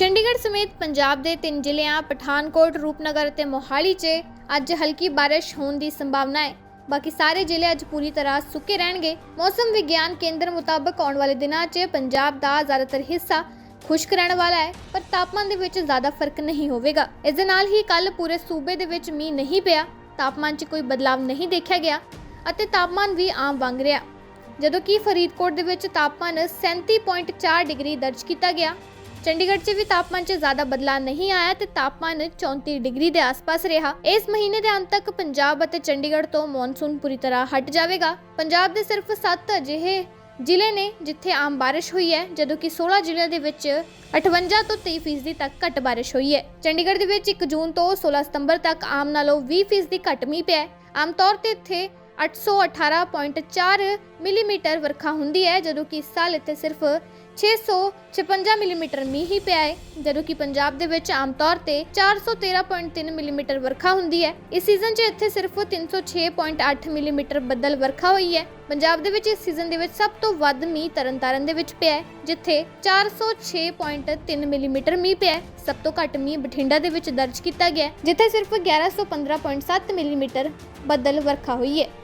ਚੰਡੀਗੜ੍ਹ ਸਮੇਤ ਪੰਜਾਬ ਦੇ ਤਿੰਨ ਜ਼ਿਲ੍ਹਿਆਂ ਪਠਾਨਕੋਟ, ਰੂਪਨਗਰ ਅਤੇ ਮੋਹਾਲੀ 'ਚ ਅੱਜ ਹਲਕੀ ਬਾਰਿਸ਼ ਹੋਣ ਦੀ ਸੰਭਾਵਨਾ ਹੈ। ਬਾਕੀ ਸਾਰੇ ਜ਼ਿਲ੍ਹੇ ਅੱਜ ਪੂਰੀ ਤਰ੍ਹਾਂ ਸੁੱਕੇ ਰਹਿਣਗੇ। ਮੌਸਮ ਵਿਗਿਆਨ ਕੇਂਦਰ ਮੁਤਾਬਕ ਆਉਣ ਵਾਲੇ ਦਿਨਾਂ 'ਚ ਪੰਜਾਬ ਦਾ ਜ਼ਿਆਦਾਤਰ ਹਿੱਸਾ ਖੁਸ਼ਕ ਰਹਿਣ ਵਾਲਾ ਹੈ ਪਰ ਤਾਪਮਾਨ ਦੇ ਵਿੱਚ ਜ਼ਿਆਦਾ ਫ਼ਰਕ ਨਹੀਂ ਹੋਵੇਗਾ। ਇਸ ਦੇ ਨਾਲ ਹੀ ਕੱਲ ਪੂਰੇ ਸੂਬੇ ਦੇ ਵਿੱਚ ਮੀਂਹ ਨਹੀਂ ਪਿਆ। ਤਾਪਮਾਨ 'ਚ ਕੋਈ ਬਦਲਾਅ ਨਹੀਂ ਦੇਖਿਆ ਗਿਆ ਅਤੇ ਤਾਪਮਾਨ ਵੀ ਆਮ ਵਾਂਗ ਰਿਹਾ। ਜਦੋਂ ਕਿ ਫਰੀਦਕੋਟ ਦੇ ਵਿੱਚ ਤਾਪਮਾਨ 37.4 ਡਿਗਰੀ ਦਰਜ ਕੀਤਾ ਗਿਆ ਚੰਡੀਗੜ੍ਹ 'ਚ ਵੀ ਤਾਪਮਾਨ 'ਚ ਜ਼ਿਆਦਾ ਬਦਲਾਅ ਨਹੀਂ ਆਇਆ ਤੇ ਤਾਪਮਾਨ 34 ਡਿਗਰੀ ਦੇ ਆਸ-ਪਾਸ ਰਿਹਾ। ਇਸ ਮਹੀਨੇ ਦੇ ਅੰਤ ਤੱਕ ਪੰਜਾਬ ਅਤੇ ਚੰਡੀਗੜ੍ਹ ਤੋਂ ਮੌਨਸੂਨ ਪੂਰੀ ਤਰ੍ਹਾਂ ਹਟ ਜਾਵੇਗਾ। ਪੰਜਾਬ ਦੇ ਸਿਰਫ 7 ਅਜਿਹੇ ਜ਼ਿਲ੍ਹੇ ਨੇ ਜਿੱਥੇ ਆਮ ਬਾਰਿਸ਼ ਹੋਈ ਹੈ, ਜਦੋਂ ਕਿ 16 ਜ਼ਿਲ੍ਹਿਆਂ ਦੇ ਵਿੱਚ 58 ਤੋਂ 23 ਫੀਸਦੀ ਤੱਕ ਘੱਟ ਬਾਰਿਸ਼ ਹੋਈ ਹੈ। ਚੰਡੀਗੜ੍ਹ ਦੇ ਵਿੱਚ 1 ਜੂਨ ਤੋਂ 16 ਸਤੰਬਰ ਤੱਕ ਆਮ ਨਾਲੋਂ 20 ਫੀਸਦੀ ਘੱਟ ਮੀਂਹ ਪਿਆ ਆਮ ਤੌਰ ਤੇ ਇੱਥੇ 818.4 ਮਿਲੀਮੀਟਰ ਵਰਖਾ ਹੁੰਦੀ ਹੈ ਜਦੋਂ ਕਿ ਇਸ ਸਾਲ ਇੱਥੇ ਸਿਰਫ 656 ਮਿਲੀਮੀਟਰ ਮੀਂਹ ਹੀ ਪਿਆ ਹੈ ਜਦੋਂ ਕਿ ਪੰਜਾਬ ਦੇ ਵਿੱਚ ਆਮ ਤੌਰ ਤੇ 413.3 ਮਿਲੀਮੀਟਰ ਵਰਖਾ ਹੁੰਦੀ ਹੈ। ਇਸ ਸੀਜ਼ਨ 'ਚ ਇੱਥੇ ਸਿਰਫ 306.8 ਮਿਲੀਮੀਟਰ ਬੱਦਲ ਵਰਖਾ ਹੋਈ ਹੈ। ਪੰਜਾਬ ਦੇ ਵਿੱਚ ਇਸ ਸੀਜ਼ਨ ਦੇ ਵਿੱਚ ਸਭ ਤੋਂ ਵੱਧ ਮੀਂਹ ਤਰਨਤਾਰਨ ਦੇ ਵਿੱਚ ਪਿਆ ਹੈ ਜਿੱਥੇ 406.3 ਮਿਲੀਮੀਟਰ ਮੀਂਹ ਪਿਆ ਹੈ। ਸਭ ਤੋਂ ਘੱਟ ਮੀਂਹ ਬਠਿੰਡਾ ਦੇ ਵਿੱਚ ਦਰਜ ਕੀਤਾ ਗਿਆ ਹੈ, ਜਿੱਥੇ ਸਿਰਫ 1115.7 ਮਿਲੀਮੀਟਰ ਬੱਦਲ ਵਰਖਾ ਹੋਈ ਹੈ।